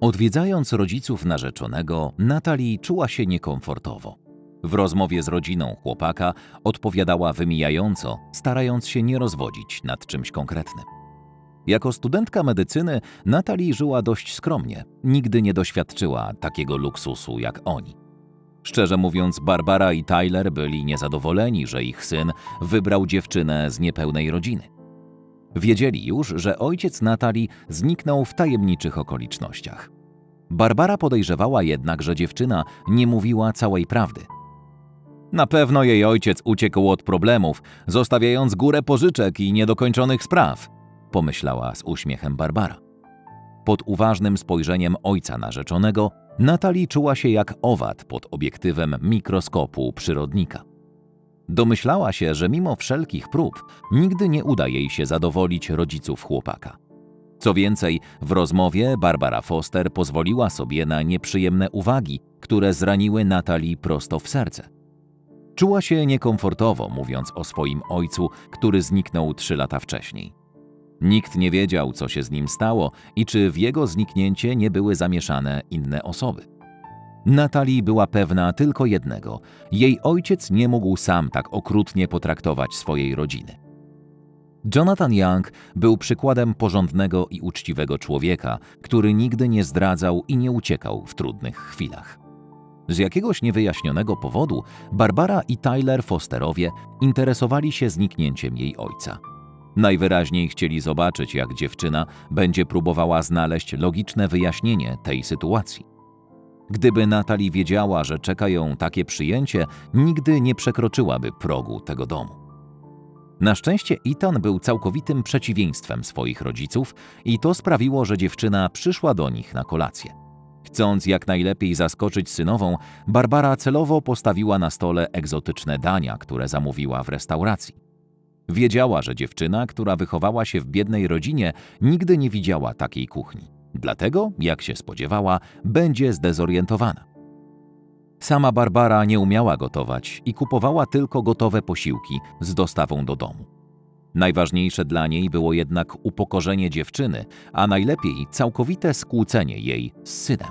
Odwiedzając rodziców narzeczonego, Natalie czuła się niekomfortowo. W rozmowie z rodziną chłopaka odpowiadała wymijająco, starając się nie rozwodzić nad czymś konkretnym. Jako studentka medycyny Natalie żyła dość skromnie, nigdy nie doświadczyła takiego luksusu jak oni. Szczerze mówiąc, Barbara i Tyler byli niezadowoleni, że ich syn wybrał dziewczynę z niepełnej rodziny. Wiedzieli już, że ojciec Natalii zniknął w tajemniczych okolicznościach. Barbara podejrzewała jednak, że dziewczyna nie mówiła całej prawdy. Na pewno jej ojciec uciekł od problemów, zostawiając górę pożyczek i niedokończonych spraw, pomyślała z uśmiechem Barbara. Pod uważnym spojrzeniem ojca narzeczonego, Natalie czuła się jak owad pod obiektywem mikroskopu przyrodnika. Domyślała się, że mimo wszelkich prób nigdy nie uda jej się zadowolić rodziców chłopaka. Co więcej, w rozmowie Barbara Foster pozwoliła sobie na nieprzyjemne uwagi, które zraniły Natalie prosto w serce. Czuła się niekomfortowo, mówiąc o swoim ojcu, który zniknął trzy lata wcześniej. Nikt nie wiedział, co się z nim stało i czy w jego zniknięcie nie były zamieszane inne osoby. Natalie była pewna tylko jednego: jej ojciec nie mógł sam tak okrutnie potraktować swojej rodziny. Jonathan Young był przykładem porządnego i uczciwego człowieka, który nigdy nie zdradzał i nie uciekał w trudnych chwilach. Z jakiegoś niewyjaśnionego powodu Barbara i Tyler Fosterowie interesowali się zniknięciem jej ojca. Najwyraźniej chcieli zobaczyć, jak dziewczyna będzie próbowała znaleźć logiczne wyjaśnienie tej sytuacji. Gdyby Natalie wiedziała, że czeka ją takie przyjęcie, nigdy nie przekroczyłaby progu tego domu. Na szczęście Ethan był całkowitym przeciwieństwem swoich rodziców i to sprawiło, że dziewczyna przyszła do nich na kolację. Chcąc jak najlepiej zaskoczyć synową, Barbara celowo postawiła na stole egzotyczne dania, które zamówiła w restauracji. Wiedziała, że dziewczyna, która wychowała się w biednej rodzinie, nigdy nie widziała takiej kuchni. Dlatego, jak się spodziewała, będzie zdezorientowana. Sama Barbara nie umiała gotować i kupowała tylko gotowe posiłki z dostawą do domu. Najważniejsze dla niej było jednak upokorzenie dziewczyny, a najlepiej całkowite skłócenie jej z synem.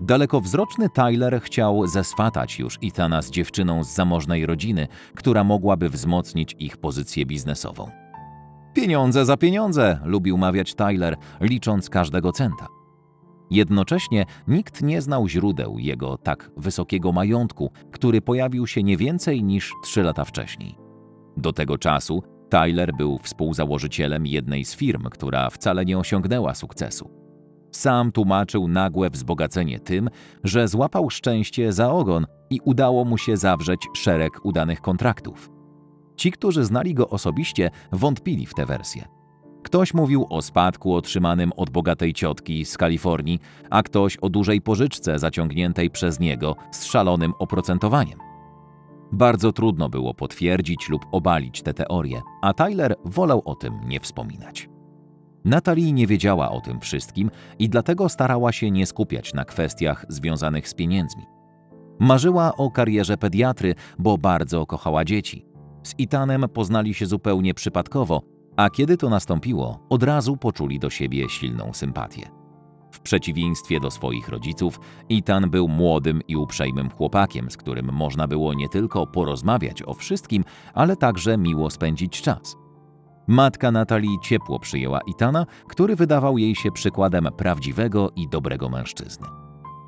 Dalekowzroczny Tyler chciał zeswatać już Ethana z dziewczyną z zamożnej rodziny, która mogłaby wzmocnić ich pozycję biznesową. Pieniądze za pieniądze, lubił mawiać Tyler, licząc każdego centa. Jednocześnie nikt nie znał źródeł jego tak wysokiego majątku, który pojawił się nie więcej niż trzy lata wcześniej. Do tego czasu Tyler był współzałożycielem jednej z firm, która wcale nie osiągnęła sukcesu. Sam tłumaczył nagłe wzbogacenie tym, że złapał szczęście za ogon i udało mu się zawrzeć szereg udanych kontraktów. Ci, którzy znali go osobiście, wątpili w tę wersję. Ktoś mówił o spadku otrzymanym od bogatej ciotki z Kalifornii, a ktoś o dużej pożyczce zaciągniętej przez niego z szalonym oprocentowaniem. Bardzo trudno było potwierdzić lub obalić te teorie, a Tyler wolał o tym nie wspominać. Natalie nie wiedziała o tym wszystkim i dlatego starała się nie skupiać na kwestiach związanych z pieniędzmi. Marzyła o karierze pediatry, bo bardzo kochała dzieci. Z Itanem poznali się zupełnie przypadkowo, a kiedy to nastąpiło, od razu poczuli do siebie silną sympatię. W przeciwieństwie do swoich rodziców, Itan był młodym i uprzejmym chłopakiem, z którym można było nie tylko porozmawiać o wszystkim, ale także miło spędzić czas. Matka Natalii ciepło przyjęła Itana, który wydawał jej się przykładem prawdziwego i dobrego mężczyzny.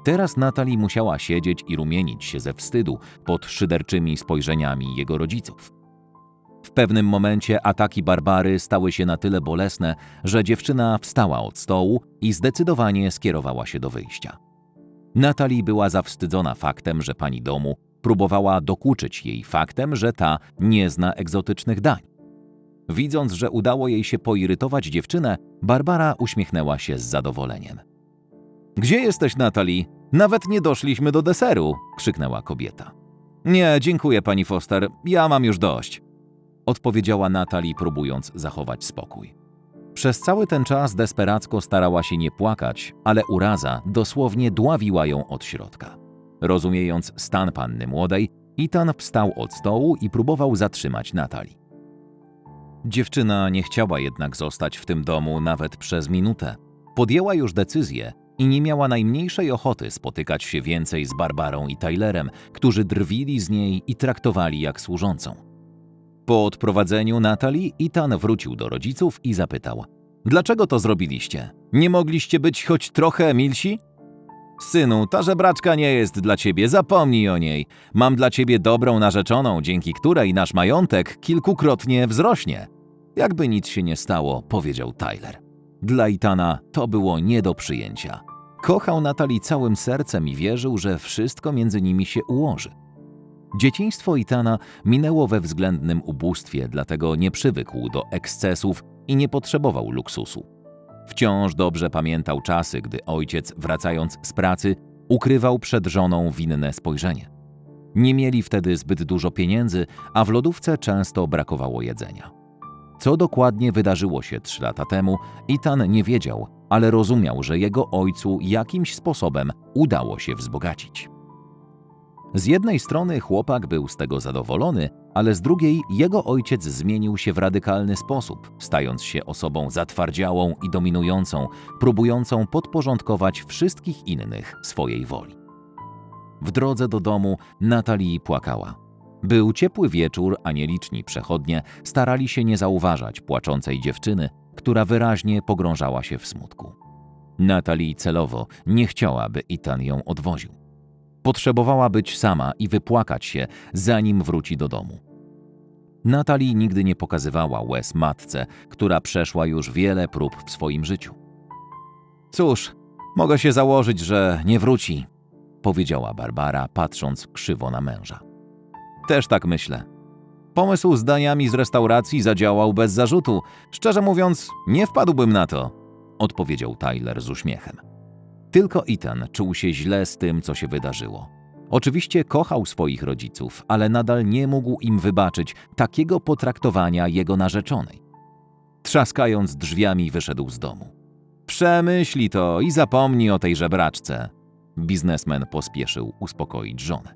Teraz Natalie musiała siedzieć i rumienić się ze wstydu pod szyderczymi spojrzeniami jego rodziców. W pewnym momencie ataki Barbary stały się na tyle bolesne, że dziewczyna wstała od stołu i zdecydowanie skierowała się do wyjścia. Natalie była zawstydzona faktem, że pani domu próbowała dokuczyć jej faktem, że ta nie zna egzotycznych dań. Widząc, że udało jej się poirytować dziewczynę, Barbara uśmiechnęła się z zadowoleniem. Gdzie jesteś, Natalie? Nawet nie doszliśmy do deseru, krzyknęła kobieta. Nie, dziękuję, pani Foster, ja mam już dość odpowiedziała Natalie, próbując zachować spokój. Przez cały ten czas desperacko starała się nie płakać, ale uraza dosłownie dławiła ją od środka. Rozumiejąc stan panny młodej, Ethan wstał od stołu i próbował zatrzymać Natalii. Dziewczyna nie chciała jednak zostać w tym domu nawet przez minutę. Podjęła już decyzję i nie miała najmniejszej ochoty spotykać się więcej z Barbarą i Tylerem, którzy drwili z niej i traktowali jak służącą. Po odprowadzeniu Natalii, Ethan wrócił do rodziców i zapytał: Dlaczego to zrobiliście? Nie mogliście być choć trochę milsi? Synu, ta żebraczka nie jest dla ciebie, zapomnij o niej. Mam dla ciebie dobrą narzeczoną, dzięki której nasz majątek kilkukrotnie wzrośnie. Jakby nic się nie stało, powiedział Tyler. Dla Itana to było nie do przyjęcia. Kochał Natalii całym sercem i wierzył, że wszystko między nimi się ułoży. Dzieciństwo Itana minęło we względnym ubóstwie, dlatego nie przywykł do ekscesów i nie potrzebował luksusu. Wciąż dobrze pamiętał czasy, gdy ojciec, wracając z pracy, ukrywał przed żoną winne spojrzenie. Nie mieli wtedy zbyt dużo pieniędzy, a w lodówce często brakowało jedzenia. Co dokładnie wydarzyło się trzy lata temu, Itan nie wiedział, ale rozumiał, że jego ojcu jakimś sposobem udało się wzbogacić. Z jednej strony chłopak był z tego zadowolony, ale z drugiej jego ojciec zmienił się w radykalny sposób, stając się osobą zatwardziałą i dominującą, próbującą podporządkować wszystkich innych swojej woli. W drodze do domu Natalii płakała. Był ciepły wieczór, a nieliczni przechodnie starali się nie zauważać płaczącej dziewczyny, która wyraźnie pogrążała się w smutku. Natalii celowo nie chciała, by Itan ją odwoził. Potrzebowała być sama i wypłakać się, zanim wróci do domu. Natalii nigdy nie pokazywała łez matce, która przeszła już wiele prób w swoim życiu. Cóż, mogę się założyć, że nie wróci, powiedziała Barbara, patrząc krzywo na męża. Też tak myślę. Pomysł z daniami z restauracji zadziałał bez zarzutu. Szczerze mówiąc, nie wpadłbym na to, odpowiedział Tyler z uśmiechem. Tylko Ethan czuł się źle z tym, co się wydarzyło. Oczywiście kochał swoich rodziców, ale nadal nie mógł im wybaczyć takiego potraktowania jego narzeczonej. Trzaskając drzwiami, wyszedł z domu. Przemyśli to i zapomnij o tej żebraczce. Biznesmen pospieszył uspokoić żonę.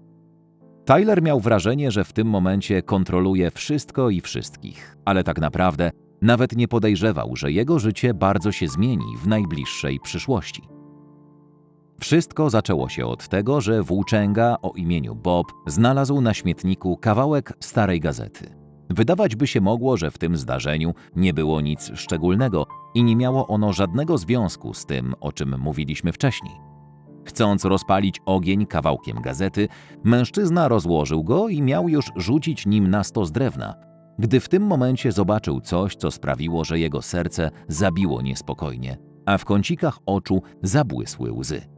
Tyler miał wrażenie, że w tym momencie kontroluje wszystko i wszystkich, ale tak naprawdę nawet nie podejrzewał, że jego życie bardzo się zmieni w najbliższej przyszłości. Wszystko zaczęło się od tego, że włóczęga o imieniu Bob znalazł na śmietniku kawałek starej gazety. Wydawać by się mogło, że w tym zdarzeniu nie było nic szczególnego i nie miało ono żadnego związku z tym, o czym mówiliśmy wcześniej. Chcąc rozpalić ogień kawałkiem gazety, mężczyzna rozłożył go i miał już rzucić nim na stos drewna, gdy w tym momencie zobaczył coś, co sprawiło, że jego serce zabiło niespokojnie, a w kącikach oczu zabłysły łzy.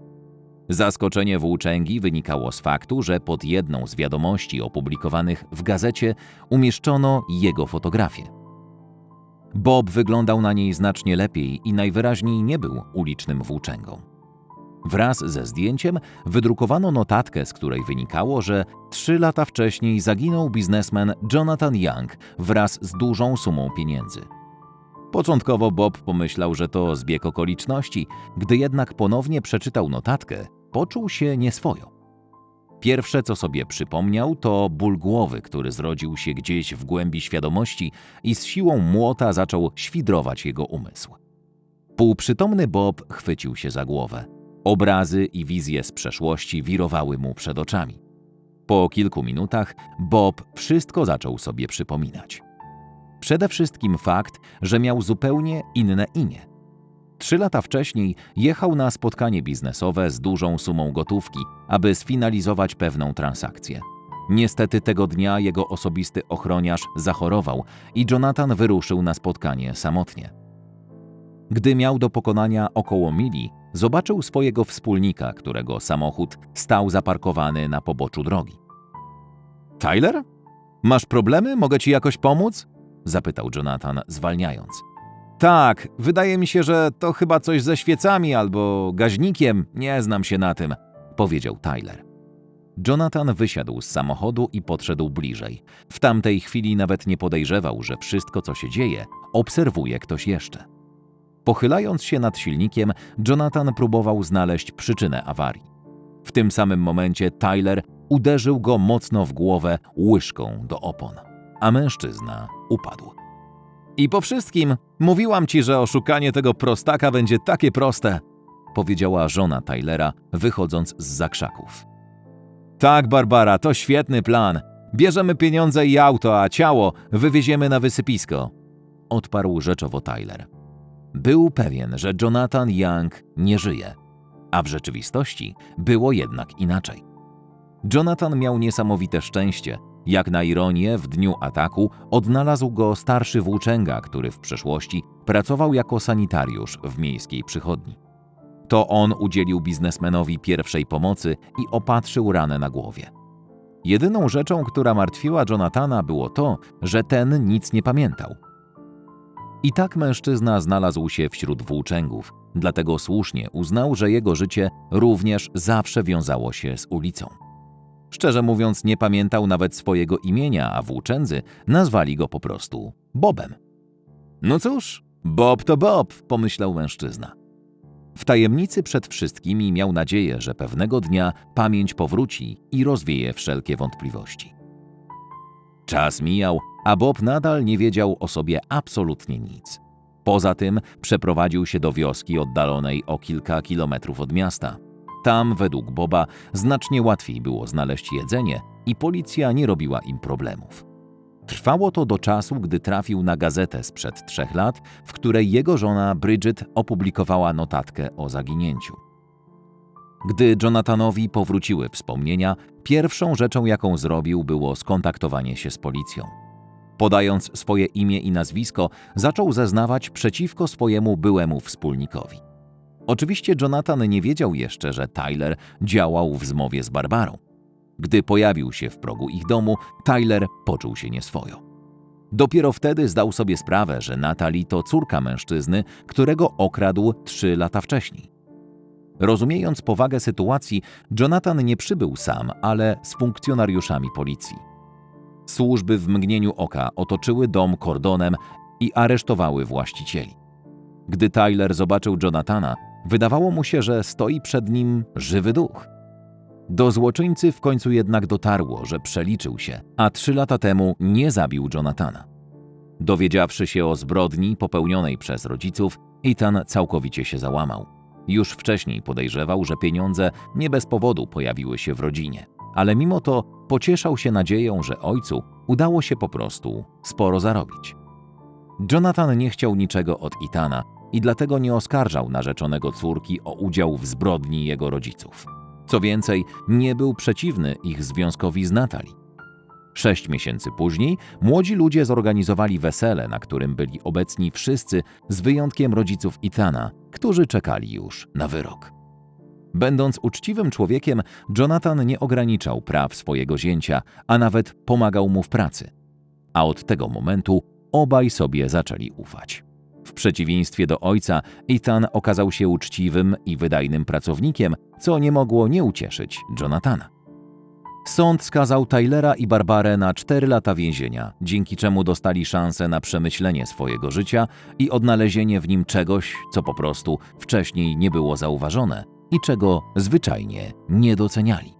Zaskoczenie włóczęgi wynikało z faktu, że pod jedną z wiadomości opublikowanych w gazecie umieszczono jego fotografię. Bob wyglądał na niej znacznie lepiej i najwyraźniej nie był ulicznym włóczęgą. Wraz ze zdjęciem wydrukowano notatkę, z której wynikało, że trzy lata wcześniej zaginął biznesmen Jonathan Young wraz z dużą sumą pieniędzy. Początkowo Bob pomyślał, że to zbieg okoliczności, gdy jednak ponownie przeczytał notatkę, poczuł się nieswojo. Pierwsze, co sobie przypomniał, to ból głowy, który zrodził się gdzieś w głębi świadomości i z siłą młota zaczął świdrować jego umysł. Półprzytomny Bob chwycił się za głowę. Obrazy i wizje z przeszłości wirowały mu przed oczami. Po kilku minutach Bob wszystko zaczął sobie przypominać. Przede wszystkim fakt, że miał zupełnie inne imię. Trzy lata wcześniej jechał na spotkanie biznesowe z dużą sumą gotówki, aby sfinalizować pewną transakcję. Niestety tego dnia jego osobisty ochroniarz zachorował i Jonathan wyruszył na spotkanie samotnie. Gdy miał do pokonania około mili, zobaczył swojego wspólnika, którego samochód stał zaparkowany na poboczu drogi. Tyler? Masz problemy? Mogę ci jakoś pomóc? zapytał Jonathan, zwalniając. Tak, wydaje mi się, że to chyba coś ze świecami albo gaźnikiem, nie znam się na tym, powiedział Tyler. Jonathan wysiadł z samochodu i podszedł bliżej. W tamtej chwili nawet nie podejrzewał, że wszystko, co się dzieje, obserwuje ktoś jeszcze. Pochylając się nad silnikiem, Jonathan próbował znaleźć przyczynę awarii. W tym samym momencie Tyler uderzył go mocno w głowę łyżką do opon, a mężczyzna upadł. I po wszystkim mówiłam ci, że oszukanie tego prostaka będzie takie proste, powiedziała żona Tylera, wychodząc z zakrzaków. Tak, Barbara, to świetny plan. Bierzemy pieniądze i auto, a ciało wywieziemy na wysypisko. Odparł rzeczowo Tyler. Był pewien, że Jonathan Young nie żyje, a w rzeczywistości było jednak inaczej. Jonathan miał niesamowite szczęście. Jak na ironię, w dniu ataku odnalazł go starszy włóczęga, który w przeszłości pracował jako sanitariusz w miejskiej przychodni. To on udzielił biznesmenowi pierwszej pomocy i opatrzył ranę na głowie. Jedyną rzeczą, która martwiła Jonathana, było to, że ten nic nie pamiętał. I tak mężczyzna znalazł się wśród włóczęgów, dlatego słusznie uznał, że jego życie również zawsze wiązało się z ulicą. Szczerze mówiąc, nie pamiętał nawet swojego imienia, a włóczędzy nazwali go po prostu Bobem. No cóż, Bob to Bob, pomyślał mężczyzna. W tajemnicy przed wszystkimi miał nadzieję, że pewnego dnia pamięć powróci i rozwieje wszelkie wątpliwości. Czas mijał, a Bob nadal nie wiedział o sobie absolutnie nic. Poza tym przeprowadził się do wioski oddalonej o kilka kilometrów od miasta. Tam, według Boba, znacznie łatwiej było znaleźć jedzenie i policja nie robiła im problemów. Trwało to do czasu, gdy trafił na gazetę sprzed trzech lat, w której jego żona Bridget opublikowała notatkę o zaginięciu. Gdy Jonathanowi powróciły wspomnienia, pierwszą rzeczą, jaką zrobił, było skontaktowanie się z policją. Podając swoje imię i nazwisko, zaczął zeznawać przeciwko swojemu byłemu wspólnikowi. Oczywiście Jonathan nie wiedział jeszcze, że Tyler działał w zmowie z Barbarą. Gdy pojawił się w progu ich domu, Tyler poczuł się nieswojo. Dopiero wtedy zdał sobie sprawę, że Natalie to córka mężczyzny, którego okradł trzy lata wcześniej. Rozumiejąc powagę sytuacji, Jonathan nie przybył sam, ale z funkcjonariuszami policji. Służby w mgnieniu oka otoczyły dom kordonem i aresztowały właścicieli. Gdy Tyler zobaczył Jonathana, wydawało mu się, że stoi przed nim żywy duch. Do złoczyńcy w końcu jednak dotarło, że przeliczył się, a trzy lata temu nie zabił Jonathana. Dowiedziawszy się o zbrodni popełnionej przez rodziców, Ethan całkowicie się załamał. Już wcześniej podejrzewał, że pieniądze nie bez powodu pojawiły się w rodzinie, ale mimo to pocieszał się nadzieją, że ojcu udało się po prostu sporo zarobić. Jonathan nie chciał niczego od Itana i dlatego nie oskarżał narzeczonego córki o udział w zbrodni jego rodziców. Co więcej, nie był przeciwny ich związkowi z Natalie. Sześć miesięcy później młodzi ludzie zorganizowali wesele, na którym byli obecni wszyscy z wyjątkiem rodziców Itana, którzy czekali już na wyrok. Będąc uczciwym człowiekiem, Jonathan nie ograniczał praw swojego zięcia, a nawet pomagał mu w pracy. A od tego momentu obaj sobie zaczęli ufać. W przeciwieństwie do ojca, Ethan okazał się uczciwym i wydajnym pracownikiem, co nie mogło nie ucieszyć Jonathana. Sąd skazał Tylera i Barbarę na 4 lata więzienia, dzięki czemu dostali szansę na przemyślenie swojego życia i odnalezienie w nim czegoś, co po prostu wcześniej nie było zauważone i czego zwyczajnie nie doceniali.